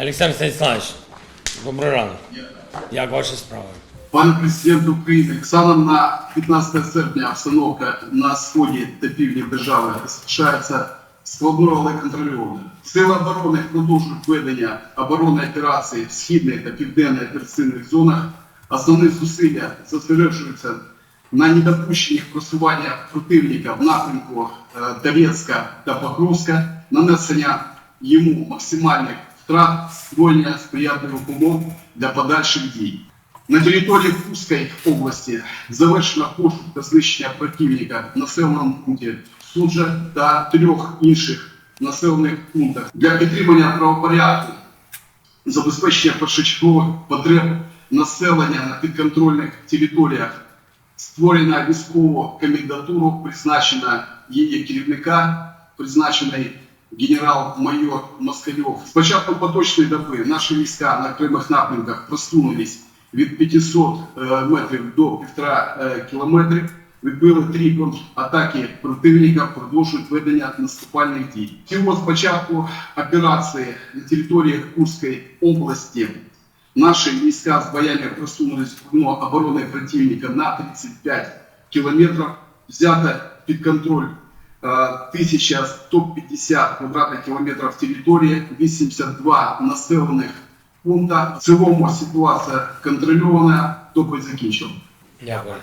Олександр Станіславович, добрий ранок. Як ваші справи? Пане президент України, станом на 15 серпня обстановка на сході та півдні держави залишається складною, але контрольованою. Сили оборони продовжують ведення оборонної операції в східних та південних операційних зонах. Основні зусилля зосереджуються на недопущенні просування противника в напрямку е, Донецька та Покровська, нанесення йому максимальних втрат, створення сприятливих умов для подальших дій. На території Курської області завершено пошук та знищення противника в населеному пункті Суджа та трьох інших населених пунктах для підтримання правопорядку, забезпечення першочергових потреб населення на підконтрольних територіях, створена військову комендатуру, призначена її керівника, призначений генерал-майор Москальов. З початку поточної доби наші війська на окремих напрямках просунулись від 500 е, метрів до 1,5 е, кілометрів. Відбили три контратаки противника, продовжують ведення наступальних дій. Всього з початку операції на території Курської області Наші війська з боями просунулись в оборони противника на 35 кілометрів. Взято під контроль 1150 квадратних кілометрів території, 82 населених пункта. В цілому ситуація контрольована, доповідь закінчив. Дякую.